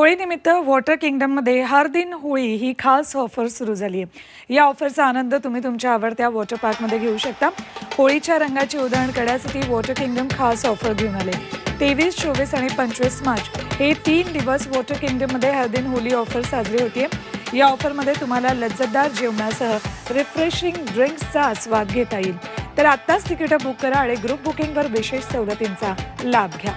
होळीनिमित्त water किंगडममध्ये हर दिन होळी ही खास ऑफर सुरू झाली आहे या ऑफरचा आनंद तुम्ही तुमच्या आवडत्या वॉटर पार्कमध्ये घेऊ शकता. होळीच्या रंगाची उदाहरण करण्यासाठी वॉटर किंगडम खास ऑफर घेऊन आले. तेवीस चोवीस आणि पंचवीस मार्च हे तीन दिवस वॉटर किंगडममध्ये हर दिन होळी ऑफर साजरी होते या ऑफरमध्ये तुम्हाला लज्जतदार जेवणासह रिफ्रेशिंग ड्रिंक्सचा आस्वाद घेता येईल. तर आत्ताच तिकीटं बुक करा आणि ग्रुप बुकिंगवर विशेष सवलतींचा लाभ घ्या.